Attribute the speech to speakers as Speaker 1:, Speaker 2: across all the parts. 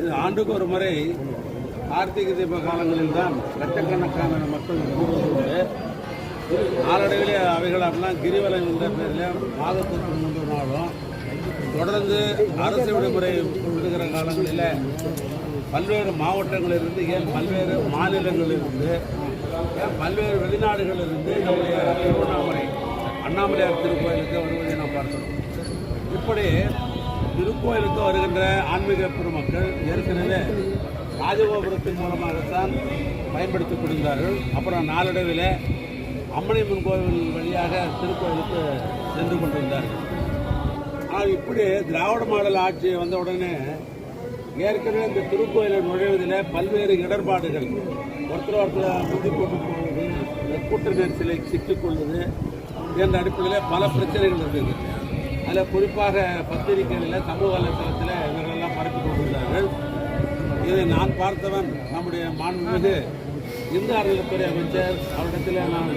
Speaker 1: இது ஆண்டுக்கு ஒரு முறை கார்த்திகை தீப காலங்களில் தான் லட்சக்கணக்கான மக்கள் கூடுவதோடு நாளடைவிலே அவைகளெல்லாம் கிரிவலம் என்ற பேரில் மாதத்திற்கு மூன்று நாளும் தொடர்ந்து அரசு விடுமுறை விடுகிற காலங்களில் பல்வேறு மாவட்டங்களிலிருந்து ஏன் பல்வேறு மாநிலங்களிலிருந்து ஏன் பல்வேறு வெளிநாடுகளிலிருந்து நம்முடைய திருவண்ணாமலை அண்ணாமலையார் திருக்கோயிலுக்கு வருவதை நாம் பார்க்கிறோம். இப்படி திருக்கோயிலுக்கு வருகின்ற ஆன்மீக பெருமக்கள் ஏற்கனவே ராஜகோபுரத்தின் மூலமாகத்தான் பயன்படுத்திக் கொண்டிருந்தார்கள். அப்புறம் நாளடைவில் அம்மணியம்மன் கோவில் வழியாக திருக்கோயிலுக்கு சென்று கொண்டிருந்தார்கள். ஆனால் இப்படி திராவிட மாடல் ஆட்சி வந்த உடனே ஏற்கனவே இந்த திருக்கோயிலை நுழைவதில் பல்வேறு இடர்பாடுகள் ஒருத்தர் ஒருத்தர் முந்தி போட்டு போவது கூட்ட நெரிசலை சிக்கிக்கொள்வது என்ற அடிப்படையில் பல பிரச்சனைகள் இருந்தது. அதில் குறிப்பாக பத்திரிகைகளில் சமூக வலைத்தளத்தில் இவர்களெல்லாம் பரப்பி கொண்டிருந்தார்கள். இதை நான் பார்த்தவன் நம்முடைய மாண்புமிகு இந்து அறநிலைத்துறை அமைச்சர். அவரிடத்தில் நான்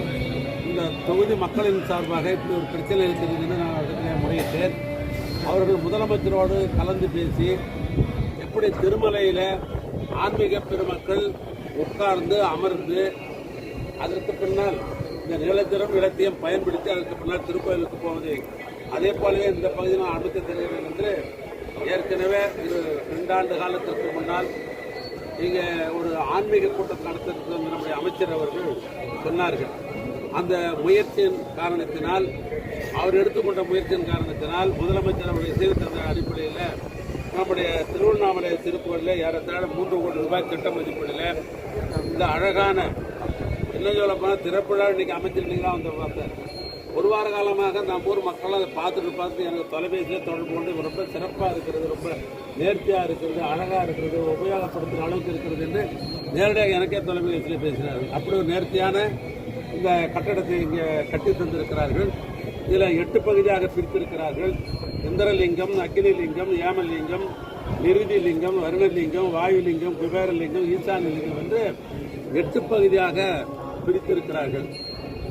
Speaker 1: இந்த தொகுதி மக்களின் சார்பாக இப்படி ஒரு பிரச்சனை இருக்கிறது என்று நான் அவரிடத்தில் முறையிட்டேன். அவர்கள் முதலமைச்சரோடு கலந்து பேசி எப்படி திருமலையில் ஆன்மீக பெருமக்கள் உட்கார்ந்து அமர்ந்து அதற்கு பின்னால் இந்த நிலத்திலும் இடத்தையும் பயன்படுத்தி அதற்கு பின்னால் திருக்கோயிலுக்கு போவது அதே போலவே இந்த பகுதியில் நான் அமைக்க என்று ஏற்கனவே இது ரெண்டாண்டு காலத்திற்கு முன்னால் இங்கே ஒரு ஆன்மீக கூட்டம் நடத்துறது நம்முடைய அமைச்சர் அவர்கள் சொன்னார்கள். அந்த முயற்சியின் காரணத்தினால் அவர் எடுத்துக்கொண்ட முயற்சியின் காரணத்தினால் முதலமைச்சர் அவருடைய சீர்திருத்த அடிப்படையில் நம்முடைய திருவண்ணாமலை திருப்புகளில் ஏறத்தாழ மூன்று கோடி ரூபாய் திட்ட மதிப்பீடில் இந்த அழகான என்ன சொல்ல திறப்புழா இன்னைக்கு அமைச்சிருந்தீங்களா வந்து பார்த்தேன் ஒரு வார காலமாக நம்ம ஊர் மக்கள் அதை பார்த்துட்டு பார்த்து எனக்கு தொலைபேசியில் தொடர்பு கொண்டு ரொம்ப சிறப்பாக இருக்கிறது ரொம்ப நேர்த்தியாக இருக்கிறது அழகாக இருக்கிறது உபயோகப்படுத்துகிற அளவுக்கு இருக்கிறது என்று நேரடியாக எனக்கே தொலைபேசியில் பேசினார்கள். அப்படி ஒரு நேர்த்தியான இந்த கட்டடத்தை இங்கே கட்டி தந்திருக்கிறார்கள். இதில் எட்டு பகுதியாக பிரித்திருக்கிறார்கள். இந்திரலிங்கம் அக்னிலிங்கம் ஏமலிங்கம் நிருதி லிங்கம் வருணலிங்கம் வாயுலிங்கம் குபேரலிங்கம் ஈசானலிங்கம் என்று எட்டு பகுதியாக பிரித்திருக்கிறார்கள்.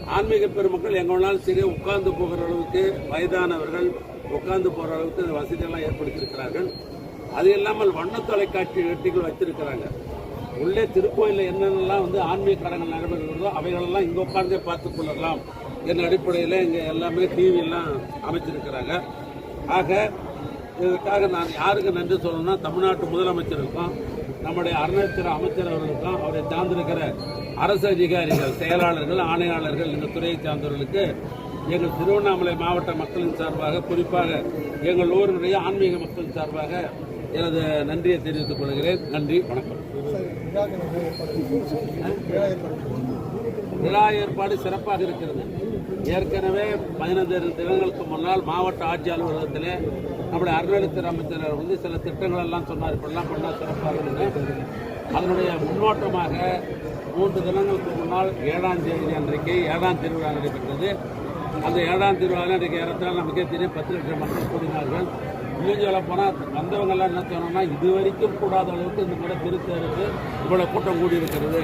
Speaker 1: ஆன்மீக பெருமக்கள் எங்கே வேணாலும் சரி உட்கார்ந்து போகிற அளவுக்கு வயதானவர்கள் உட்கார்ந்து போகிற அளவுக்கு இந்த வசதியெல்லாம் ஏற்படுத்தியிருக்கிறார்கள். அது இல்லாமல் வண்ண தொலைக்காட்சி வெட்டிகள் வச்சிருக்கிறாங்க உள்ளே திருக்கோயிலில் என்னென்னலாம் வந்து ஆன்மீக கடங்கள் நடைபெறுகிறதோ அவைகளெல்லாம் இங்கே உட்கார்ந்தே பார்த்துக் கொள்ளலாம் என்ற அடிப்படையில் இங்கே எல்லாமே டிவியெல்லாம் அமைச்சிருக்கிறாங்க. ஆக இதற்காக நான் யாருக்கு நன்றி சொல்லணும்னா தமிழ்நாட்டு முதலமைச்சருக்கும் நம்முடைய அறநிலையத்துறை அமைச்சர் அவர்களுக்கும் அவரை சார்ந்திருக்கிற அரசு அதிகாரிகள் செயலாளர்கள் ஆணையாளர்கள் இந்த துறையை சார்ந்தவர்களுக்கு எங்கள் திருவண்ணாமலை மாவட்ட மக்களின் சார்பாக குறிப்பாக எங்கள் ஊரினுடைய ஆன்மீக மக்கள் சார்பாக எனது நன்றியை தெரிவித்துக் கொள்கிறேன். நன்றி வணக்கம். விழா ஏற்பாடு. சிறப்பாக இருக்கிறது. ஏற்கனவே பதினைந்து தினங்களுக்கு முன்னால் மாவட்ட ஆட்சி அலுவலகத்திலே நம்முடைய அறநிலையத்துறை அமைச்சர் வந்து சில திட்டங்கள் எல்லாம் சொன்னார். இப்படிலாம் பண்ணால் சிறப்பாக அதனுடைய முன்னோட்டமாக மூன்று தினங்களுக்கு முன்னால் ஏழாம் தேதி அன்றைக்கு ஏழாம் திருவிழா நடைபெற்றது. அந்த ஏழாம் திருவிழா அன்றைக்கு ஏறத்தால் நமக்கே தெரியும் பத்து லட்சம் மக்கள் கூடினார்கள். இன்னும் சொல்ல போனால் வந்தவங்கெல்லாம் என்ன சொன்னோம்னா இது வரைக்கும் கூடாத அளவுக்கு இந்த முறை திருத்தேருக்கு இவ்வளோ கூட்டம் கூடி இருக்கிறது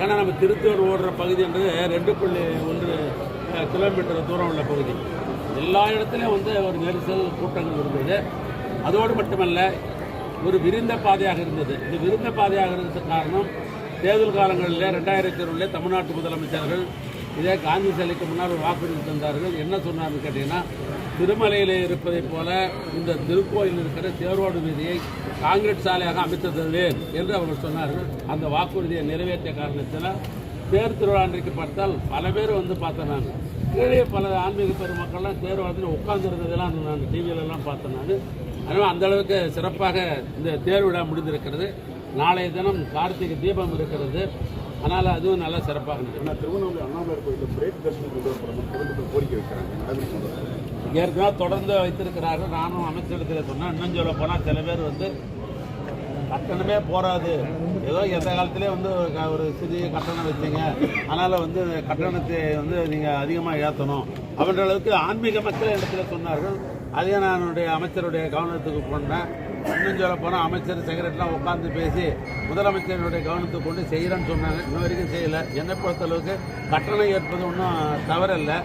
Speaker 1: ஏன்னா நம்ம திருத்தேர் ஓடுற பகுதின்றது ரெண்டு புள்ளி ஒன்று கிலோமீட்டர் தூரம் உள்ள பகுதி. எல்லா இடத்துலையும் வந்து ஒரு நெரிசல் கூட்டங்கள் இருந்தது. அதோடு மட்டுமல்ல ஒரு விருந்த பாதையாக இருந்தது. இந்த விருந்த பாதையாக இருந்ததுக்கு காரணம் தேர்தல் காலங்களில் ரெண்டாயிரத்தி இருபதுல தமிழ்நாட்டு முதலமைச்சர்கள் இதே காந்தி சிலைக்கு முன்னால் ஒரு வாக்குறுதி தந்தார்கள். என்ன சொன்னார்னு கேட்டிங்கன்னா திருமலையில் இருப்பதைப் போல இந்த திருக்கோயில் இருக்கிற தேரோடு வீதியை காங்கிரஸ் சாலையாக அமைத்து என்று அவர்கள் சொன்னார்கள். அந்த வாக்குறுதியை நிறைவேற்றிய காரணத்தில் தேர் திருவிழா அன்றைக்கு பார்த்தால் பல பேர் வந்து பார்த்தேன் நான் கீழே பல ஆன்மீக பெருமக்கள்லாம் தேர் வாரத்தில் உட்கார்ந்துருந்ததெல்லாம் நான் டிவியிலலாம் பார்த்தேன் நான். அதனால் அந்த அளவுக்கு சிறப்பாக இந்த தேர் விழா முடிந்திருக்கிறது. நாளைய தினம் கார்த்திகை தீபம் இருக்கிறது. அதனால் அதுவும் நல்லா சிறப்பாக நடக்கும்.
Speaker 2: திருவண்ணாமலை அண்ணாமலை கோயிலில் பிரேக் தரிசனம் கோரிக்கை வைக்கிறாங்க.
Speaker 1: ஏற்கனவே தொடர்ந்து வைத்திருக்கிறார்கள். நானும் அமைச்சரிடத்தில் சொன்னேன் இன்னும் சொல்ல போனால் சில பேர் வந்து கட்டணமே போராது ஏதோ எந்த காலத்திலே வந்து ஒரு க- ஒரு சிறிய கட்டணம் வச்சீங்க. அதனால் வந்து கட்டணத்தை வந்து நீங்கள் அதிகமாக ஏற்றணும் அப்படின்ற அளவுக்கு ஆன்மீக மக்கள் இடத்துல சொன்னார்கள். அதையும் நான் என்னுடைய அமைச்சருடைய கவனத்துக்கு கொண்டேன். இன்னும் சொல்ல போனால் அமைச்சர் செக்ரட்டரிலாம் உட்காந்து பேசி முதலமைச்சருடைய கவனத்துக்கு கொண்டு செய்கிறேன்னு சொன்னாங்க. இன்ன வரைக்கும் செய்யலை. என்னை பொறுத்தளவுக்கு கட்டணம் ஏற்பது ஒன்றும் தவறில்லை.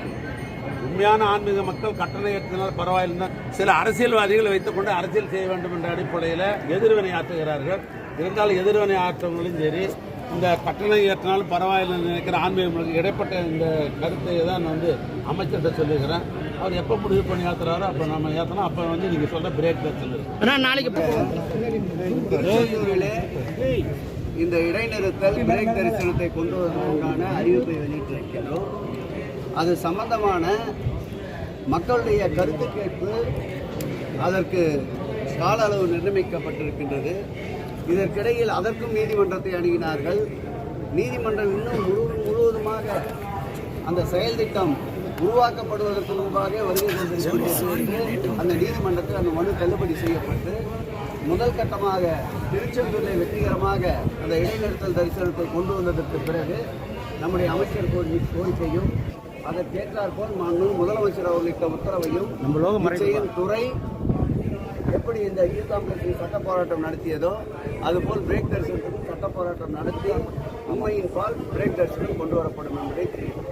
Speaker 1: உண்மையான ஆன்மீக மக்கள் கட்டணம் ஏற்றினால் பரவாயில்லை சில அரசியல்வாதிகள் வைத்துக்கொண்டு அரசியல் செய்ய வேண்டும் என்ற அடிப்படையில் எதிர்வினை ஆற்றுகிறார்கள். இருந்தாலும் எதிர்வினை ஆற்றவங்களும் சரி இந்த கட்டணம் ஏற்றினாலும் பரவாயில்லைன்னு நினைக்கிற ஆன்மீக மக்களுக்கு இடைப்பட்ட இந்த கருத்தை தான் நான் வந்து அமைச்சர்கிட்ட சொல்லியிருக்கிறேன் அவர் எப்போ முடிவு பண்ணி ஏற்றுறாரோ அப்போ நம்ம ஏற்றினா அப்போ வந்து நீங்கள் சொல்கிற பிரேக் தான்
Speaker 3: நாளைக்கு
Speaker 4: இந்த இடைநிறுத்தல் பிரேக் தரிசனத்தை கொண்டு வருவதற்கான அறிவிப்பை வெளியிட்டிருக்கின்றோம் அது சம்பந்தமான மக்களுடைய கருத்து கேட்பு அதற்கு கால அளவு நிர்ணயிக்கப்பட்டிருக்கின்றது. இதற்கிடையில் அதற்கும் நீதிமன்றத்தை அணுகினார்கள். நீதிமன்றம் இன்னும் முழு முழுவதுமாக அந்த செயல் திட்டம் உருவாக்கப்படுவதற்கு முன்பாக வருகை கொண்டிருக்கிறது அந்த நீதிமன்றத்தில் அந்த மனு தள்ளுபடி செய்யப்பட்டு முதல் கட்டமாக திருச்செந்தூரில் வெற்றிகரமாக அந்த இடைநிறுத்தல் தரிசனத்தை கொண்டு வந்ததற்கு பிறகு நம்முடைய அமைச்சர் கோரி கோரிக்கையும் அதற்கேற்றாற்போல் மாண்பு முதலமைச்சர் அவர்களிட்ட உத்தரவையும் நிச்சயம் துறை எப்படி இந்த ஈ காங்கிரஸின் சட்ட போராட்டம் நடத்தியதோ அதுபோல் பிரேக் தரிசனத்துக்கும் சட்ட போராட்டம் நடத்தி உண்மையின் பால் பிரேக் தரிசனம் கொண்டு வரப்படும் என்பதை தெரிவித்துக்